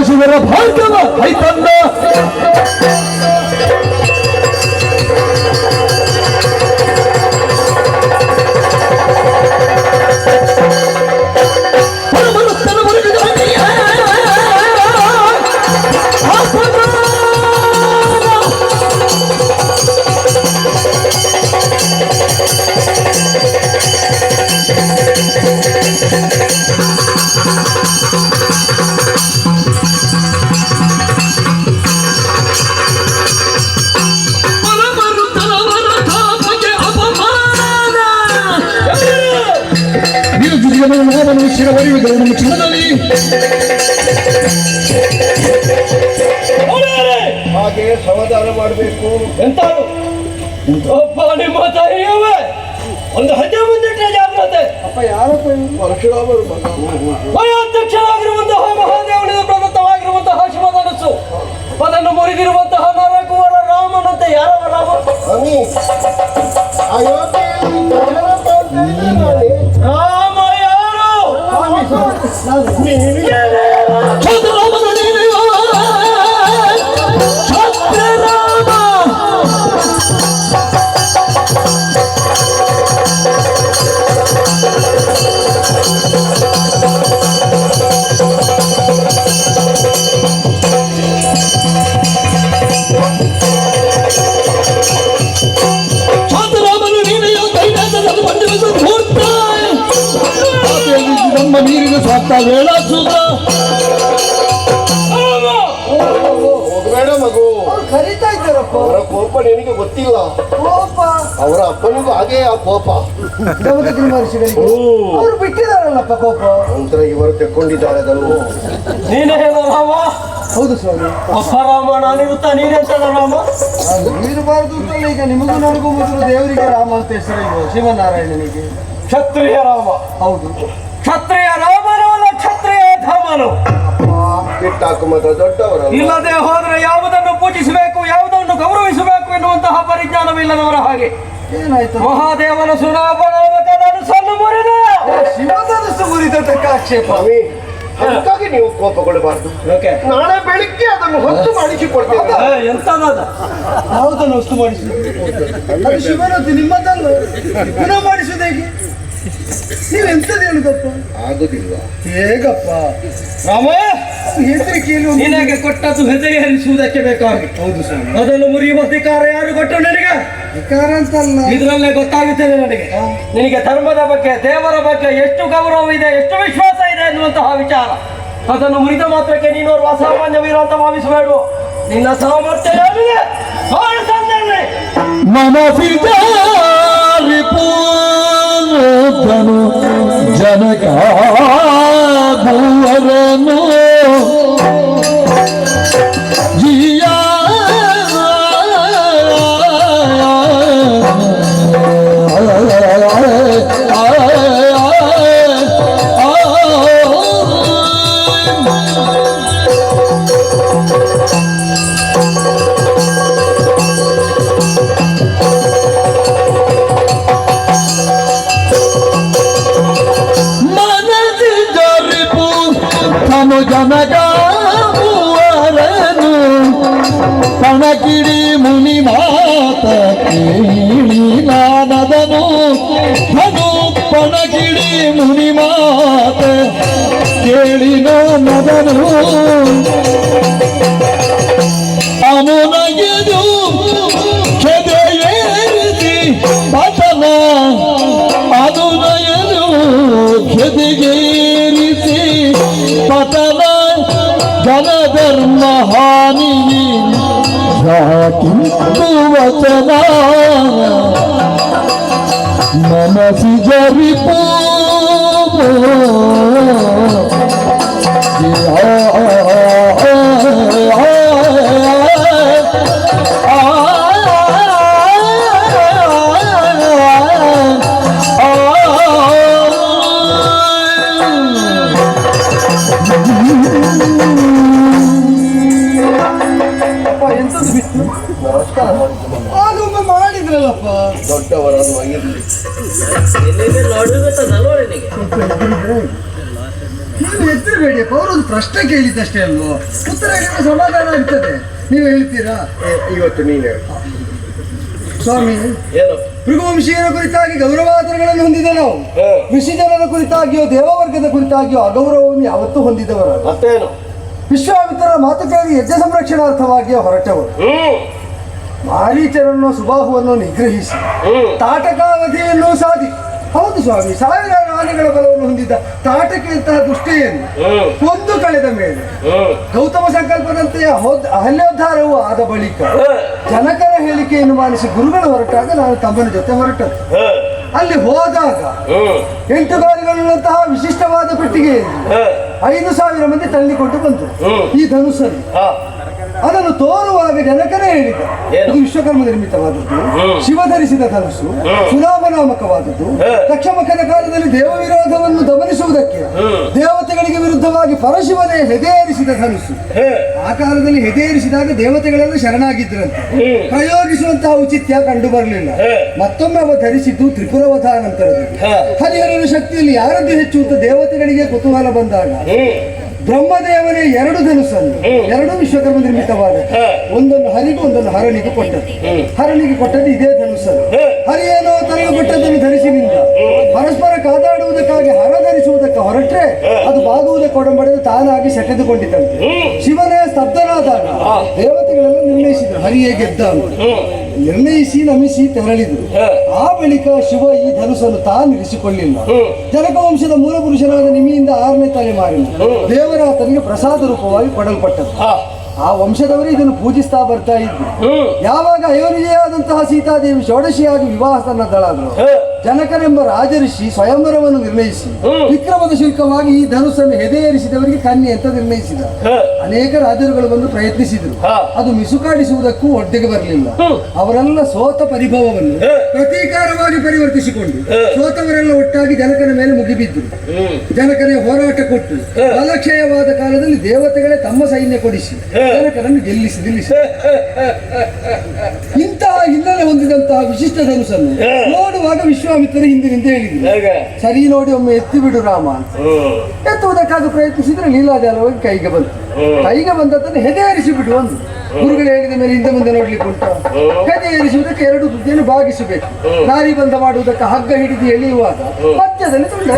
పరిశుభ్ర భాగ్యం అయితే ಶಿರವರಿಯುವುದು ನಮ್ಮ ಚಿನ್ನದಲ್ಲಿ. ಹಾಗೆ ಸಮಾಧಾನ ಮಾಡಬೇಕು. ಎಂತ? ಒಬ್ಬ ನಿಮ್ಮ ತಾಯಿಯವೇ ಒಂದು ಹೆಜ್ಜೆ ಮುಂದಿಟ್ಟರೆ ಜಾಗ್ರತೆ. ಅಪ್ಪ ಯಾರಪ್ಪ ಪರಶುರಾಮರು ವಯೋಧ್ಯಕ್ಷರಾಗಿರುವಂತಹ ಮಹಾದೇವನಿಂದ ಪ್ರದತ್ತವಾಗಿರುವಂತಹ ಶಿವಧನಸ್ಸು ಅದನ್ನು ಮುರಿದಿರುವಂತಹ ನರಕುವರ ರಾಮನಂತೆ ಯಾರವ ರಾಮ? ಹೋಗಬೇಡ ಮಗು. ಕರೀತಾ ಇದ್ದಾರಪ್ಪ. ಅವರ ಕೋಪ ನಿನಗೆ ಗೊತ್ತಿಲ್ಲ. ಕೋಪ? ಅವರ ಅಪ್ಪನಿಗೂ ಹಾಗೆ ಆ ಕೋಪ. ಗಮಗತಿ ಮಹರ್ಷಿಗಳಿಗೆ ಅವ್ರು ಬಿಟ್ಟಿದಾರಲ್ಲಪ್ಪ ಕೋಪ? ನಂತರ ಇವರು ತೆಕ್ಕೊಂಡಿದ್ದಾರೆ ಅದನ್ನು ನೀನೇ ಹೇಳ ರಾಮ? ಹೌದು ಸ್ವಾಮಿ. ಅಪ್ಪ ರಾಮ ನಾನಿರುತ್ತ ನೀನೆಂತ ರಾಮ? ಅದು ಇರಬಾರ್ದು ಅಂತಲ್ಲ ಈಗ ನಿಮಗೂ ನನಗೂ ಮೊದಲು ದೇವರಿಗೆ ರಾಮ ಅಂತ ಹೆಸರಿಲ್ವ ಶಿವನಾರಾಯಣನಿಗೆ. ಕ್ಷತ್ರಿಯ ರಾಮ. ಹೌದು. ಕ್ಷತ್ರಿಯ ಧರ್ಮನು ಬಿಟ್ಟಾಕು ಮಾತ್ರ ದೊಡ್ಡವರಲ್ಲ. ಇಲ್ಲದೆ ಹೋದ್ರೆ ಯಾವುದನ್ನು ಪೂಜಿಸಬೇಕು ಯಾವುದನ್ನು ಗೌರವಿಸಬೇಕು ಎನ್ನುವಂತಹ ಪರಿಜ್ಞಾನವಿಲ್ಲದವರ ಹಾಗೆ. ಏನಾಯ್ತು? ಮಹಾದೇವನ ಸುನಾಪನಾಮಕದನ್ನು ಸಲ್ಲು ಮುರಿದ. ಶಿವಧನಸ್ಸು ಗುರಿತಕ್ಕೆ ಆಕ್ಷೇಪ ಅದಕ್ಕಾಗಿ ನೀವು ಕೋಪಗೊಳ್ಳಬಾರ್ದು ಓಕೆ. ನಾಳೆ ಬೆಳಿಗ್ಗೆ ಅದನ್ನು ಹೊತ್ತು ಮಾಡಿಸಿಕೊಡ್ತೇವೆ. ಎಂತದ ಯಾವುದನ್ನು ಹೊತ್ತು ಮಾಡಿಸಿದ್ರು ಶಿವನದ್ದು ನಿಮ್ಮದಲ್ಲ. ಪುನಃ ಮಾಡಿಸುವುದು ಹೇಗೆ ನೀವೆಂತದ್ದು ಹೇಳುದಪ್ಪ? ಆಗುದಿಲ್ಲ ಹೇಗಪ್ಪ? ರಾಮ ಹೆದರಿಕೆಯಲ್ಲಿ ನಿನಗೆ ಕೊಟ್ಟದ್ದು ಹೆದರಿ ಹರಿಸುವುದಕ್ಕೆ ಬೇಕಾಗಿ ಹೌದು ಸ್ವಾಮಿ. ಅದನ್ನು ಮುರಿಯುವ ಅಧಿಕಾರ ಯಾರು ಕೊಟ್ಟರು ನನಗೆ? ಅಧಿಕಾರ ಅಂತಲ್ಲ. ಇದರಲ್ಲೇ ಗೊತ್ತಾಗುತ್ತದೆ ನನಗೆ. ನಿನಗೆ ಧರ್ಮದ ಬಗ್ಗೆ ದೇವರ ಬಗ್ಗೆ ಎಷ್ಟು ಗೌರವ ಇದೆ ಎಷ್ಟು ವಿಶ್ವಾಸ ಇದೆ ಎನ್ನುವಂತಹ ವಿಚಾರ. ಅದನ್ನು ಮುರಿದ ಮಾತ್ರಕ್ಕೆ ನೀನು ಅವರು ಅಸಾಮಾನ್ಯ ವೀರ ಅಂತ ಭಾವಿಸಬೇಡ. ನಿನ್ನ ಸಾಮರ್ಥ್ಯ ಏನಿದೆ ನೋಡು ಸಂದರ್ಭ. ಮಾಡಿದ್ರಲ್ಲಪ್ಪ ಆಗಿರಲಿ ನಾನು ಹೆದರಬೇಡಿಯಪ್ಪ ಅವರೊಂದು ಪ್ರಶ್ನೆ ಕೇಳಿದ್ದಷ್ಟೇ ಅಲ್ವೋ? ಉತ್ತರ ಹೇಳಿದ್ರೆ ಸಮಾಧಾನ ಆಗ್ತದೆ. ನೀವು ಹೇಳ್ತೀರಾ? ಏ, ಇವತ್ತು ನೀನು. ಸ್ವಾಮಿ ಭೃಗುವಂಶೀಯರ ಕುರಿತಾಗಿ ಗೌರವಾದರಗಳನ್ನು ಹೊಂದಿದ ನಾವು. ಋಷಿ ಜನರ ಕುರಿತಾಗಿಯೋ ದೇವವರ್ಗದ ಕುರಿತಾಗಿಯೋ ಅಗೌರವವನ್ನು ಯಾವತ್ತೂ ಹೊಂದಿದವರ ಮತ್ತೇನು? ವಿಶ್ವಾಮಿತ್ರರ ಮಾತುಕಾಗಿ ಯಜ್ಞ ಸಂರಕ್ಷಣಾರ್ಥವಾಗಿಯೋ ಹೊರಟವರು. ಮಾರೀಚರನ್ನು ಸುಬಾಹುವನ್ನು ನಿಗ್ರಹಿಸಿ. ತಾಟಕಾವಧಿಯನ್ನು ಸಾಧಿ. ಹೌದು ಸ್ವಾಮಿ ಸಾವಿರಾರು ಆನೆಗಳ ಬಲವನ್ನು ಹೊಂದಿದ್ದ ತಾಟಕಿಯಂತಹ ದುಷ್ಟೆಯನ್ನು ಕೊಂದು ಕಳೆದ ಮೇಲೆ ಗೌತಮ ಸಂಕಲ್ಪದಂತೆ ಅಹಲ್ಯೋದ್ಧಾರವು ಆದ ಬಳಿಕ ಜನಕರ ಹೇಳಿಕೆಯನ್ನು ಮಾನಿಸಿ ಗುರುಗಳು ಹೊರಟಾಗ ನಾನು ತಮ್ಮನ ಜೊತೆ ಹೊರಟದ್ದು ಅಲ್ಲಿ ಹೋದಾಗ ಎಂಟು ಗಾಲಿಗಳಂತಹ ವಿಶಿಷ್ಟವಾದ ಪೆಟ್ಟಿಗೆಯಲ್ಲಿ ಐದು ಸಾವಿರ ಮಂದಿ ತಳ್ಳಿಕೊಂಡು ಬಂದರು. ಈ ಹಾ. ಅದನ್ನು ತೋರುವಾಗ ಜನಕನೇ ಹೇಳಿದ ಅದು ಇದು ವಿಶ್ವಕರ್ಮ ನಿರ್ಮಿತವಾದದ್ದು. ಶಿವ ಧರಿಸಿದ ಕನಸು. ಸುನಾಮ ನಾಮಕವಾದದ್ದು ಹ್ಮ್. ದಕ್ಷಮಖನ ಕಾಲದಲ್ಲಿ ದೇವ ವಿರೋಧವನ್ನು ದಮನಿಸುವುದಕ್ಕೆ ದೇವತೆಗಳಿಗೆ ವಿರುದ್ಧವಾಗಿ ಪರಶಿವನೇ ಹೆದೇರಿಸಿದ ಕನಸು. ಆ ಕಾಲದಲ್ಲಿ ಹೆದೇರಿಸಿದಾಗ ದೇವತೆಗಳೆಲ್ಲ ಶರಣಾಗಿದ್ರಂತೆ. ಪ್ರಯೋಗಿಸುವಂತಹ ಔಚಿತ್ಯ ಕಂಡು ಬರಲಿಲ್ಲ. ಮತ್ತೊಮ್ಮೆ ಅವ ಧರಿಸಿದ್ದು ತ್ರಿಪುರವಧ ನಂತರದಲ್ಲಿ ಹರಿಹರನ ಶಕ್ತಿಯಲ್ಲಿ ಯಾರದ್ದು ಹೆಚ್ಚು ಅಂತ ದೇವತೆಗಳಿಗೆ ಕುತೂಹಲ ಬಂದಾಗ ಬ್ರಹ್ಮದೇವನೇ ಎರಡು ಧನುಸ್ಸನ್ನು ಎರಡು ವಿಶ್ವಕರ್ಮ ನಿರ್ಮಿತವಾದ ಒಂದೊಂದು ಹರಿಗೂ ಒಂದೊಂದು ಹರಣಿಗೆ ಕೊಟ್ಟದ್ದು. ಹರಣಿಗೆ ಕೊಟ್ಟದ್ದು ಇದೇ ಧನುಸ್ಸನ್ನು. ಹ್ಮ್. ಹರಿಯೇನೋ ತನಗೆ ಧರಿಸಿ ಧರಿಸಿನಿಂದ. ಪರಸ್ಪರ ಕಾದಾಡುವುದಕ್ಕಾಗಿ ಹರ ಧರಿಸುವುದಕ್ಕೆ ಹೊರಟ್ರೆ ಅದು ಬಾಗುವುದಕ್ಕೆ ಒಡಂಬಡೆದು ತಾನಾಗಿ ಸೆಟೆದುಕೊಂಡಿದ್ದಂತೆ ಶಿವನೇ ಸ್ತಬ್ಧನಾದಾಗ ದೇವತೆಗಳೆಲ್ಲ ನಿರ್ಣಯಿಸಿದ್ರು ಹರಿಯೇ ಗೆದ್ದ ಅಂತ ನಿರ್ಣಯಿಸಿ ನಮಿಸಿ ತೆರಳಿದ್ರು ಆ ಬಳಿಕ ಶಿವ ಈ ಧನುಸನ್ನು ತಾನು ಇರಿಸಿಕೊಳ್ಳಿಲ್ಲ. ಹ್ಮ್. ಜನಕ ವಂಶದ ಮೂಲ ಪುರುಷನಾದ ನಿಮಿಯಿಂದ ಆರನೇ ತಲೆಮಾರಿನ ದೇವರ ಆತನಿಗೆ ಪ್ರಸಾದ ರೂಪವಾಗಿ ಕೊಡಲ್ಪಟ್ಟದ್ದು. ಆ ವಂಶದವರೇ ಇದನ್ನು ಪೂಜಿಸ್ತಾ ಬರ್ತಾ ಇದ್ರು. ಯಾವಾಗ ಅಯೋಧ್ಯೆಯಾದಂತಹ ಸೀತಾದೇವಿ ಷೋಡಶಿಯಾಗಿ ವಿವಾಹ ತನ್ನದಳಾದ್ರು ಜನಕನೆಂಬ ರಾಜಋಷಿ ಸ್ವಯಂವರವನ್ನು ನಿರ್ಣಯಿಸಿ. ವಿಕ್ರಮದ ಶುಲ್ಕವಾಗಿ ಈ ಧನುಸ್ಸನ್ನು ಹೆದೆಯೇರಿಸಿದವರಿಗೆ ಕನ್ಯೆ ಅಂತ ನಿರ್ಣಯಿಸಿದ ಅನೇಕ ರಾಜರುಗಳು ಬಂದು ಪ್ರಯತ್ನಿಸಿದ್ರು ಅದು ಮಿಸುಕಾಡಿಸುವುದಕ್ಕೂ ಒಡ್ಡೆಗೆ ಬರಲಿಲ್ಲ. ಅವರೆಲ್ಲ ಸೋತ ಪರಿಭವವನ್ನು. ಪ್ರತೀಕಾರವಾಗಿ ಪರಿವರ್ತಿಸಿಕೊಂಡು. ಸೋತವರೆಲ್ಲ ಒಟ್ಟಾಗಿ ಜನಕನ ಮೇಲೆ ಮುಗಿಬಿದ್ದರು ಜನಕನೇ ಹೋರಾಟ ಕೊಟ್ಟು. ಬಲಕ್ಷಯವಾದ ಕಾಲದಲ್ಲಿ ದೇವತೆಗಳೇ ತಮ್ಮ ಸೈನ್ಯ ಕೊಡಿಸಿ. ಜನಕನನ್ನು ಗೆಲ್ಲಿಸಿ ನಿಲ್ಲಿಸಿ ಇಂತಹ ಹಿನ್ನೆಲೆ ಹೊಂದಿದಂತಹ ವಿಶಿಷ್ಟ ಧನುಸನ್ನು ನೋಡುವಾಗ ನೋಡುವಾಗ ವಿಶ್ವಾಮಿತ್ರರು ಹಿಂದಿನಿಂದ ಹೇಳಿದ್ರು ಹೇಗೆ ಸರಿ ನೋಡಿ ಒಮ್ಮೆ ಎತ್ತಿ ಬಿಡು ರಾಮ ಅಂತ ಹ್ಮ್ ಎತ್ತುವುದಕ್ಕಾಗಿ ಪ್ರಯತ್ನಿಸಿದ್ರೆ ಲೀಲಾಜಾಲವಾಗಿ ಕೈಗೆ ಬಂತು ಕೈಗೆ ಬಂದದ್ದನ್ನು ಹೆದೆಯರಿಸಿ ಬಿಡು ಒಂದು ಗುರುಗಳು ಹೇಳಿದ ಮೇಲೆ ಹಿಂದೆ ಮುಂದೆ ನೋಡ್ಲಿಕ್ಕೆ ಉಂಟು. ಹೆದೆಯೇರಿಸುವುದಕ್ಕೆ ಎರಡು ತುದಿಯನ್ನು ಭಾಗಿಸಬೇಕು ನಾರಿ ಬಂದ ಮಾಡುವುದಕ್ಕೆ ಹಗ್ಗ ಹಿಡಿದು ಎಳೆಯುವಾಗ ಮಧ್ಯದಲ್ಲಿ ತುಂಡ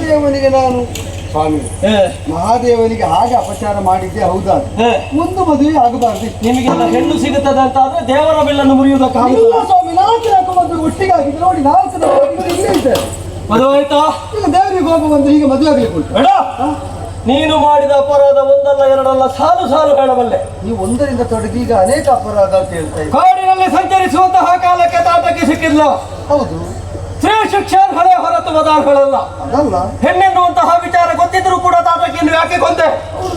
ಮಹಾದೇವನಿಗೆ ನಾನು ಸ್ವಾಮಿ. ಮಹಾದೇವನಿಗೆ ಹಾಗೆ ಅಪಚಾರ ಮಾಡಿದ್ದೆ ಹೌದಾ? ಒಂದು ಮದುವೆ ಆಗಬಾರ್ದು. ನಿಮಗೆಲ್ಲ ಹೆಣ್ಣು ಸಿಗುತ್ತದೆ ಅಂತ ಆದ್ರೆ ದೇವರ ಬಿಲ್ಲನ್ನು ಇಲ್ಲ ಸ್ವಾಮಿ ನಾಲ್ಕು ನಾಲ್ಕು ಮದುವೆ ಒಟ್ಟಿಗೆ ಆಗಿದೆ ನೋಡಿ ನಾಲ್ಕು ಇಲ್ಲೇ ಮದುವೆ ಆಯ್ತಾ? ಈಗ ದೇವರಿಗೆ ಹೋಗುವ ಬಂದು ಹೀಗೆ ಮದುವೆ ಆಗ್ಲಿಕ್ಕೆ ಉಂಟು. ಬೇಡ. ನೀನು ಮಾಡಿದ ಅಪರಾಧ ಒಂದಲ್ಲ ಎರಡಲ್ಲ ಸಾಲು ಸಾಲು ಹೇಳಬಲ್ಲೆ. ನೀವು ಒಂದರಿಂದ ತೊಡಗಿ ಈಗ ಅನೇಕ ಅಪರಾಧ ಅಂತ ಹೇಳ್ತಾ ಕಾಡಿನಲ್ಲಿ ಸಂಚರಿಸುವಂತಹ ಕಾಲಕ್ಕೆ ತಾಟಕ್ಕೆ ಸಿಕ್ಕಿಲ್ಲ ಹೌದು. ಸ್ತ್ರೀ ಶಿಕ್ಷಾರ್ಹಳೆ ಹೊರತು ಪದಾರ್ಥಗಳಲ್ಲ. ಅದಲ್ಲ. ಹೆಣ್ಣೆನ್ನುವಂತಹ ವಿಚಾರ ಗೊತ್ತಿದ್ರೂ ಕೂಡ ತಾತಕಿಯನ್ನು ಯಾಕೆ ಕೊಂದೆ?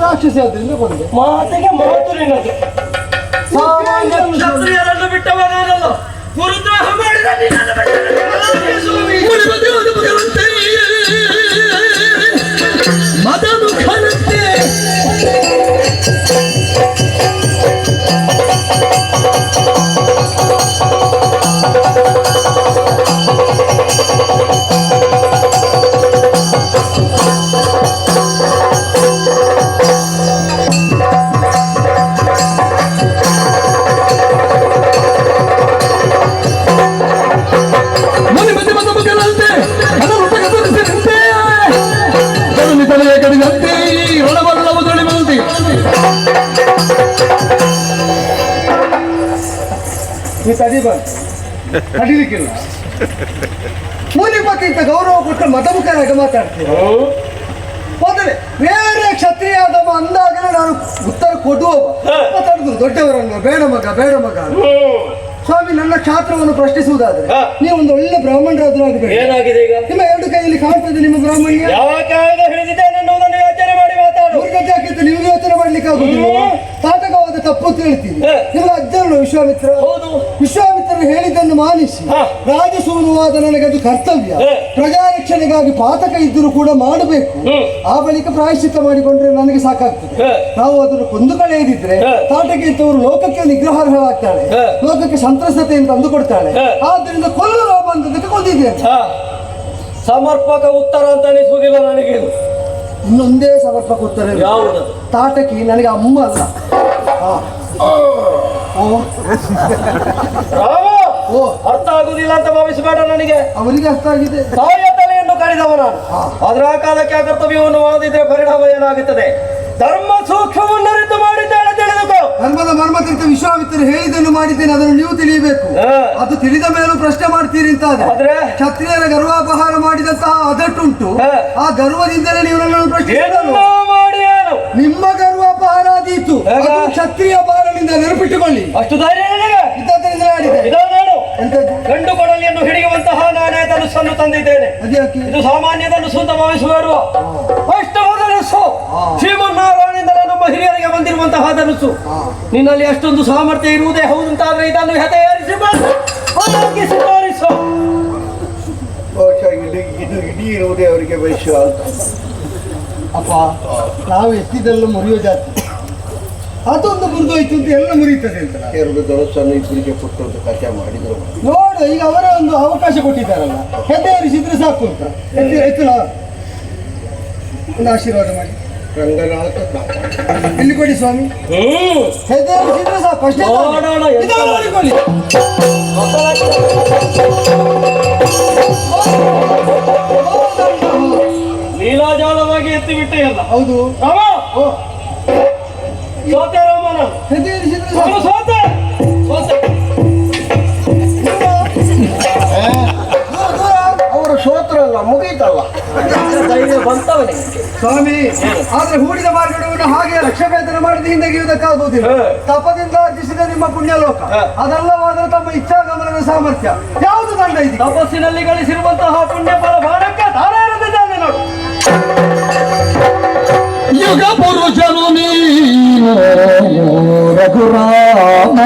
ರಾಕ್ಷಸಿ ಆದ್ರಿಂದ ಕೊಂದೆ. ಮಾತಿಗೆ ಮಾತು ನಿನ್ನದು ಸಾಮಾನ್ಯ ಕ್ಷತ್ರಿಯರನ್ನು ಬಿಟ್ಟವ ತಡಿಲಿಕ್ಕಿಲ್ಲ ಇಂತ ಗೌರವ ಕೊಟ್ಟು ಮತಮುಖರಾಗ ಮಾತಾಡ್ತೀವಿ. ಮೊದಲೇ ಬೇರೆ ಕ್ಷತ್ರಿಯ ಆದವ ಅಂದಾಗಲೇ ನಾನು ಉತ್ತರ ಕೊಡು ಮಾತಾಡಿದ್ರು ದೊಡ್ಡವರನ್ನು ಬೇಡ ಮಗ ಬೇಡ ಮಗ. ಸ್ವಾಮಿ ನನ್ನ ಕ್ಷಾತ್ರವನ್ನು ಪ್ರಶ್ನಿಸುವುದಾದ್ರೆ. ನೀವು ಒಂದು ಒಳ್ಳೆ ಬ್ರಾಹ್ಮಣರಾದ್ರೂ ಆಗಬೇಕು. ಏನಾಗಿದೆ ಈಗ? ನಿಮ್ಮ ಎರಡು ಕೈಯಲ್ಲಿ ಕಾಣ್ತದೆ ನಿಮ್ಮ ಬ್ರಾಹ್ಮಣ್ಯ? ಯಾವ ಕಾಯ್ದೆ ಹಿಡಿದಿದ್ದೇನೆ ಎನ್ನುವುದನ್ನು ಯೋಚನೆ ಮಾಡಿ ಮಾತಾಡು. ನಿಮ್ಗೆ ಯೋಚನೆ ಮಾಡ್ಲಿಕ್ಕೆ ಆಗುದಿಲ್ಲ ತಾಟಕವಾದ ತಪ್ಪು ಅಂತ ಹೇಳ್ತೀನಿ. ಹಾ. ನಿಮ್ಮ ಅಜ್ಜನ ವಿಶ್ವಾಮಿತ್ರ. ಹೌದು. ವಿಶ್ವಾಮಿತ್ರರು ಹೇಳಿದ್ದನ್ನು ಮಾನಿಸಿ. ರಾಜಸೂನುವಾದ ನನಗೆ ಅದು ಕರ್ತವ್ಯ. ಪ್ರಜಾ ರಕ್ಷಣೆಗಾಗಿ ಪಾತಕ ಇದ್ದರೂ ಕೂಡ ಮಾಡಬೇಕು. ಆ ಬಳಿಕ ಪ್ರಾಯಶ್ಚಿತ್ತ ಮಾಡಿಕೊಂಡ್ರೆ ನನಗೆ ಸಾಕಾಗ್ತದೆ. ನಾವು ಅದನ್ನು ಕೊಂದು ಕಳೆಯದಿದ್ರೆ ತಾಟಕ್ಕೆ ತಾಟಕ ಇದ್ದವರು ಲೋಕಕ್ಕೆ ನಿಗ್ರಹಾರ್ಹವಾಗ್ತಾಳೆ. ಲೋಕಕ್ಕೆ ಸಂತ್ರಸ್ತತೆಯನ್ನು ತಂದು ಕೊಡ್ತಾಳೆ ಹಾ. ಕೊಲ್ಲು ಬಂದದಕ್ಕೆ ಕೊಂದಿದ್ದೇನೆ. ಸಮರ್ಪಕ ಉತ್ತರ ಅಂತ ಅನಿಸುವುದಿಲ್ಲ ನನಗೆ. ಇನ್ನೊಂದೇ ಸಮರ್ಪಕ ಉತ್ತರ. ತಾಟಕಿ ನನಗೆ ಅಮ್ಮ ಅಲ್ಲ. ಓ ಅರ್ಥ ಆಗುದಿಲ್ಲ ಅಂತ ಭಾವಿಸಬೇಡ ನನಗೆ. ಅವನಿಗೆ ಅರ್ಥ ಆಗಿದೆ. ತಾಯಿಯ ತಲೆಯನ್ನು ಕಡಿದವ ನಾನು. ಅದರ ಕಾಲಕ್ಕೆ ಆ ಕರ್ತವ್ಯವನ್ನು ಮಾಡದಿದ್ರೆ ಪರಿಣಾಮ ಏನಾಗುತ್ತದೆ? ಧರ್ಮ ಸೂಕ್ಷ್ಮವನ್ನು ಅರಿತು ಮಾಡಿದ್ದೇನೆ ತಿಳಿದುಕೋ. ಧರ್ಮದ ಮರ್ಮ ತಿಳಿತ ವಿಶ್ವಾಮಿತ್ರರು ಹೇಳಿದ್ದನ್ನು ಮಾಡಿದ್ದೇನೆ ಅದನ್ನು ನೀವು ತಿಳಿಯಬೇಕು. ಅದು ತಿಳಿದ ಮೇಲೂ ಪ್ರಶ್ನೆ ಮಾಡ್ತೀರಿ ಅಂತ ಆದ್ರೆ? ಕ್ಷತ್ರಿಯರ ಗರ್ವಾಪಹಾರ ಮಾಡಿದಂತಹ ಅದಟ್ಟುಂಟು. ಆ ಗರ್ವದಿಂದಲೇ ನೀವು ನನ್ನನ್ನು ಪ್ರಶ್ನೆ ನಿಮ್ಮ ಗರ್ವಾಪಹಾರ ಆದೀತು. ಕ್ಷತ್ರಿಯ ಪಹಾರದಿಂದ ನೆನಪಿಟ್ಟುಕೊಳ್ಳಿ. ಅಷ್ಟು ಧೈರ್ಯ ಗಂಡು ಕೊಡಲಿಯನ್ನು ಹಿಡಿಯುವಂತಹ ನಾನೇ ಧನುಸ್ಸನ್ನು ತಂದಿದ್ದೇನೆ. ಇದು ಸಾಮಾನ್ಯ ಧನುಸ್ಸು ಅಂತ ಭಾವಿಸುವರು ಧನುಸ್ಸು ಶ್ರೀಮನ್ನಾರಾಯಣದಿಂದಲೇ ನಮ್ಮ ಹಿರಿಯರಿಗೆ ಬಂದಿರುವಂತಹ ಧನಸ್ಸು ನಿನ್ನಲ್ಲಿ ಅಷ್ಟೊಂದು ಸಾಮರ್ಥ್ಯ ಇರುವುದೇ ಹೌದು ಅಂತಾದ್ರೆ ಇದನ್ನು ಹೆತೆಯರಿಸಿ ಇಡೀ ಇರುವುದೇ ಅವರಿಗೆ ಭವಿಷ್ಯ ಅಪ್ಪ ನಾವು ಎತ್ತಿದೆಲ್ಲ ಮುರಿಯೋ ಜಾತಿ. ಅದೊಂದು ಮುರಿದೋಯ್ತು ಅಂತ ಎಲ್ಲ ಮುರಿಯುತ್ತದೆ ಅಂತ ಎರಡು ದೊರಸನ್ನು ಇಬ್ಬರಿಗೆ ಕೊಟ್ಟು ಅಂತ ಕಥೆ ಮಾಡಿದ್ರು. ನೋಡು ಈಗ ಅವರ ಒಂದು ಅವಕಾಶ ಕೊಟ್ಟಿದ್ದಾರಲ್ಲ ಹೆದ್ದೆ ಹರಿಸಿದ್ರೆ ಸಾಕು ಅಂತ. ಹೆದ್ದೆ ಎತ್ತಲ ಒಂದು ಆಶೀರ್ವಾದ ಮಾಡಿ. ರಂಗನಾಥ ಇಲ್ಲಿ ಕೊಡಿ ಸ್ವಾಮಿ. ಹರಿಸಿದ್ರೆ ಸಾಕು ಅಷ್ಟೇ ಲೀಲಾಜಾಲವಾಗಿ ಎತ್ತಿ ಬಿಟ್ಟೆ ಅಲ್ಲ ಹೌದು. ಓ. ಸೋತೆ ರೋಮನ. ಅವನು ಸೋತೆ. ಸೋತೆ. ಅವರ ಶೋತ್ರ ಅಲ್ಲ ಮುಗೀತಲ್ಲ. ಧೈರ್ಯ ಸ್ವಾಮಿ ಆದ್ರೆ ಹೂಡಿದ ಮಾರ್ಗವನ್ನು ಹಾಗೆ ಲಕ್ಷಭೇದನ ಮಾಡಿದ ಹಿಂದೆಗೆಯುವುದಕ್ಕಾಗುವುದಿಲ್ಲ ಹ. ತಪದಿಂದ ಅರ್ಜಿಸಿದ ನಿಮ್ಮ ಪುಣ್ಯಲೋಕ. ಅದೆಲ್ಲವಾದ್ರೆ ತಮ್ಮ ಇಚ್ಛಾಗಮನದ ಸಾಮರ್ಥ್ಯ. ಯಾವುದು ದಂಡ ಇದೆ ತಪಸ್ಸಿನಲ್ಲಿ ಗಳಿಸಿರುವಂತಹ ಪುಣ್ಯ ಫಲ ಭಾರಕ್ಕೆ యుగ పురుషను నీవు రఘురామ